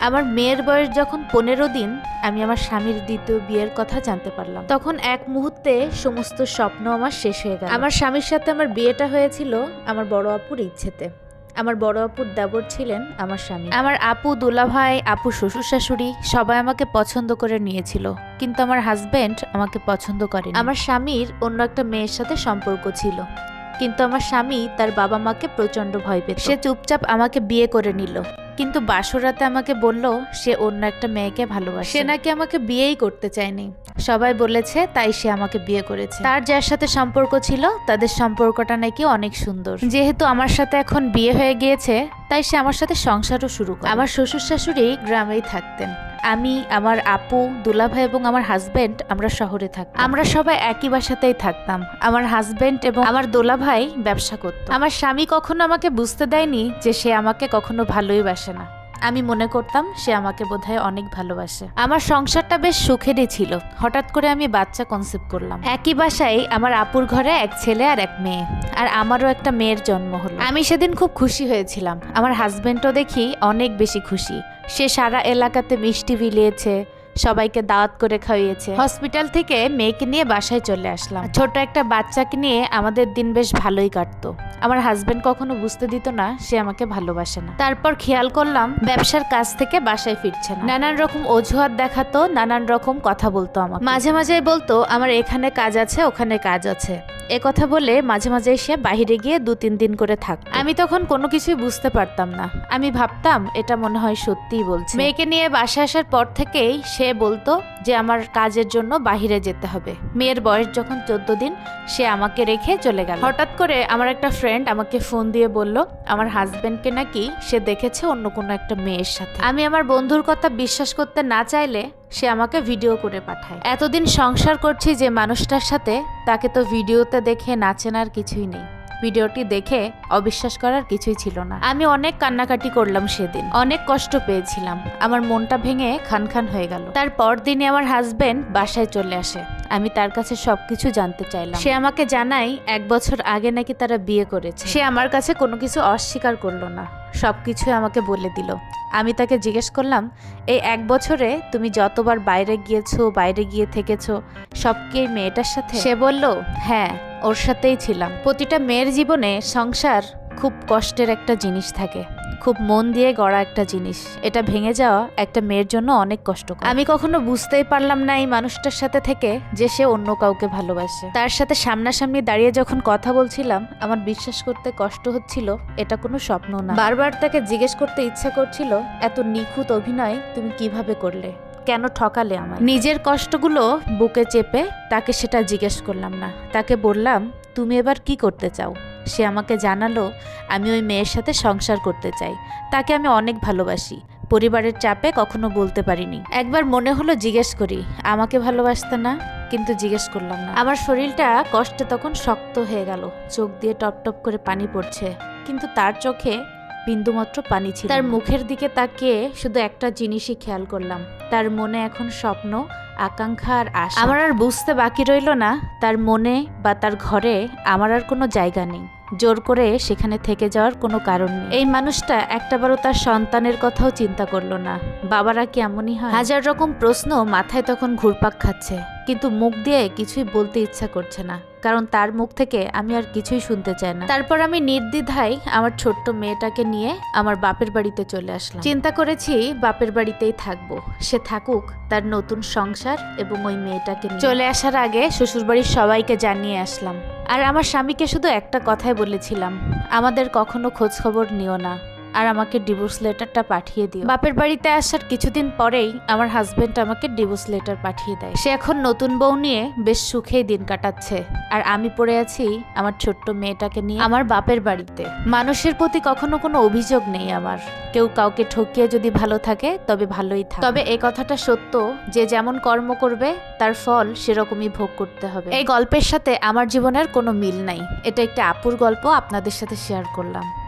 আমার মেয়ের বয়স যখন পনেরো দিন, আমি আমার স্বামীর দ্বিতীয় বিয়ের কথা জানতে পারলাম। তখন এক মুহূর্তে সমস্ত স্বপ্ন আমার শেষ হয়ে গেল। আমার স্বামীর সাথে আমার বিয়েটা হয়েছিল আমার বড় আপুর ইচ্ছেতে। আমার বড় আপুর দেবর ছিলেন আমার স্বামী। আমার আপু দুলাভাই, আপু শ্বশুর শাশুড়ি সবাই আমাকে পছন্দ করে নিয়েছিল। কিন্তু আমার হাজব্যান্ড আমাকে পছন্দ করে আমার স্বামীর অন্য একটা মেয়ের সাথে সম্পর্ক ছিল। কিন্তু আমার স্বামী তার বাবা মাকে প্রচণ্ড ভয় পেত। সে চুপচাপ আমাকে বিয়ে করে নিল। কিন্তু বাসরাতে আমাকে বলল, সে অন্য একটা মেয়েকে ভালোবাসে। সে নাকি আমাকে বিয়েই করতে চায়নি। সবাই বলেছে, তাই সে আমাকে বিয়ে করেছে। তার যার সাথে সম্পর্ক ছিল, তাদের সম্পর্কটা নাকি অনেক সুন্দর। যেহেতু আমার সাথে এখন বিয়ে হয়ে গিয়েছে, তাই সে আমার সাথে সংসারও শুরু করে। আমার শ্বশুর শাশুড়ি গ্রামেই থাকতেন। আমি, আমার আপু, দুলাভাই এবং আমার হাজব্যান্ড আমরা শহরে থাকি আমরা সবাই একই বাসাতেই থাকতাম। আমার হাজব্যান্ড এবং আমার দোলাভাই ব্যবসা করত। আমার স্বামী কখনো আমাকে বুঝতে দেয়নি যে সে আমাকে কখনো ভালোই বাসে না। আমি মনে করতাম সে আমাকে বোধহয় অনেক ভালোবাসে। আমার সংসারটা বেশ সুখেরই ছিল। হঠাৎ করে আমি বাচ্চা কনসেপ্ট করলাম। একই বাসায় আমার আপুর ঘরে এক ছেলে আর এক মেয়ে। আর আমারও একটা মেয়ের জন্ম হলো। আমি সেদিন খুব খুশি হয়েছিলাম। আমার হাজবেন্ডও দেখি অনেক বেশি খুশি। সে সারা এলাকাতে মিষ্টি বিলিয়েছে সবাইকে দাওয়াত করে খাইয়েছে। হসপিটাল থেকে মেয়েকে নিয়ে বাসায় চলে আসলাম। ছোট একটা বাচ্চাকে নিয়ে আমাদের দিন বেশ ভালোই কাটতো। আমার হাজবেন্ড কখনো বুঝতে দিত না সে আমাকে ভালোবাসে না। তারপর খেয়াল করলাম ব্যবসার কাজ থেকে বাসায় ফিরছে না। নানান রকম অজুহাত দেখাতো নানান রকম কথা বলতো আমার মাঝে মাঝে বলতো আমার এখানে কাজ আছে ওখানে কাজ আছে। এ কথা বলে মাঝে মাঝে সে বাইরে গিয়ে দু তিন দিন করে থাক আমি তখন কোনো কিছুই বুঝতে পারতাম না। আমি ভাবতাম এটা মনে হয় সত্যিই বলছে। মেয়েকে নিয়ে বাসা আসার পর থেকেই সে বলতো যে আমার কাজের জন্য বাহিরে যেতে হবে। মেয়ের বয়স যখন চোদ্দ দিন, সে আমাকে রেখে চলে গেল। হঠাৎ করে আমার একটা ফ্রেন্ড আমাকে ফোন দিয়ে বলল, আমার হাজবেন্ডকে নাকি সে দেখেছে অন্য কোনো একটা মেয়ের সাথে। আমি আমার বন্ধুর কথা বিশ্বাস করতে না চাইলে সে আমাকে ভিডিও করে পাঠায়। এতদিন সংসার করছি যে মানুষটার সাথে, তাকে তো ভিডিওতে দেখে নাচেন আর কিছুই নেই। ভিডিওটি দেখে অবিশ্বাস করার কিছুই ছিল না। আমি অনেক কান্নাকাটি করলাম সেদিন। অনেক কষ্ট পেয়েছিলাম। আমার মনটা ভেঙে খান খান হয়ে গেল। তারপর পরদিনই আমার হাজবেন্ড বাসায় চলে আসে। আমি তার কাছে সবকিছু জানতে চাইলাম। সে আমাকে জানাই এক বছর আগে নাকি তারা বিয়ে করেছে। সে আমার কাছে কোনো কিছু অস্বীকার করল না। সবকিছু আমাকে বলে দিল। আমি তাকে জিজ্ঞেস করলাম, এই এক বছরে তুমি যতবার বাইরে গিয়েছো, বাইরে গিয়ে থেকেছো, সব কি মেয়েটার সাথে? সে বলল হ্যাঁ। ওর সাথেই ছিলাম। প্রতিটা মেয়ের জীবনে সংসার খুব কষ্টের একটা জিনিস থাকে। খুব মন দিয়ে গড়া একটা জিনিস। এটা ভেঙে যাওয়া একটা মেয়ের জন্য অনেক কষ্ট আমি কখনো বুঝতেই পারলাম না এই মানুষটার সাথে থেকে যে সে অন্য কাউকে ভালোবাসে। তার সাথে সামনাসামনি দাঁড়িয়ে যখন কথা বলছিলাম, আমার বিশ্বাস করতে কষ্ট হচ্ছিল, এটা কোনো স্বপ্ন না। বারবার তাকে জিজ্ঞেস করতে ইচ্ছা করছিল, এত নিখুঁত অভিনয় তুমি কীভাবে করলে? কেন ঠকালে আমার নিজের কষ্টগুলো বুকে চেপে তাকে সেটা জিজ্ঞেস করলাম না। তাকে বললাম, তুমি এবার কি করতে চাও? সে আমাকে জানালো, আমি ওই মেয়ের সাথে সংসার করতে চাই। তাকে আমি অনেক ভালোবাসি। পরিবারের চাপে কখনো বলতে পারিনি। একবার মনে হলো জিজ্ঞেস করি, আমাকে ভালোবাসতে না? কিন্তু জিজ্ঞেস করলাম না। আমার শরীরটা কষ্টে তখন শক্ত হয়ে গেল। চোখ দিয়ে টপ টপ করে পানি পড়ছে। কিন্তু তার চোখে বিন্দুমাত্র পানি ছিল তার মুখের দিকে তাকিয়ে শুধু একটা জিনিসই খেয়াল করলাম। তার মনে এখন স্বপ্ন আকাঙ্ক্ষা আর আশা। আমার আর বুঝতে বাকি রইল না তার মনে বা তার ঘরে আমার আর কোনো জায়গা নেই। জোর করে সেখানে থেকে যাওয়ার কোনো কারণ নেই। এই মানুষটা একটাবারও তার সন্তানের কথাও চিন্তা করল না। বাবারা কি এমনই হয়? হাজার রকম প্রশ্ন মাথায় তখন ঘুরপাক খাচ্ছে কিন্তু মুখ দিয়ে কিছুই বলতে ইচ্ছা করছে না। কারণ তার মুখ থেকে আমি আর কিছুই শুনতে চাই না। তারপর আমি নির্দ্বিধায় আমার ছোট্ট মেয়েটাকে নিয়ে আমার বাপের বাড়িতে চলে আসলাম। চিন্তা করেছি বাপের বাড়িতেই থাকব। সে থাকুক তার নতুন সংসার এবং ওই মেয়েটাকে চলে আসার আগে শ্বশুরবাড়ির সবাইকে জানিয়ে আসলাম। আর আমার স্বামীকে শুধু একটা কথাই বলেছিলাম। আমাদের কখনো খোঁজ খবর নিও না। আর আমাকে ডিভোর্স লেটারটা পাঠিয়ে দিও। বাপের বাড়িতে আসার কিছুদিন পরেই আমার হাজবেন্ড আমাকে ডিভোর্স লেটার পাঠিয়ে দেয়। সে এখন নতুন বউ নিয়ে বেশ সুখেই দিন কাটাচ্ছে। আর আমি পড়ে আছি আমার ছোট্ট মেয়েটাকে নিয়ে আমার বাপের বাড়িতে। মানুষের প্রতি কখনো কোনো অভিযোগ নেই আমার। কেউ কাউকে ঠকিয়ে যদি ভালো থাকে, তবে ভালোই থাকে। তবে এই কথাটা সত্য যে যেমন কর্ম করবে, তার ফল সেরকমই ভোগ করতে হবে। এই গল্পের সাথে আমার জীবনের কোনো মিল নাই। এটা একটা আপুর গল্প, আপনাদের সাথে শেয়ার করলাম।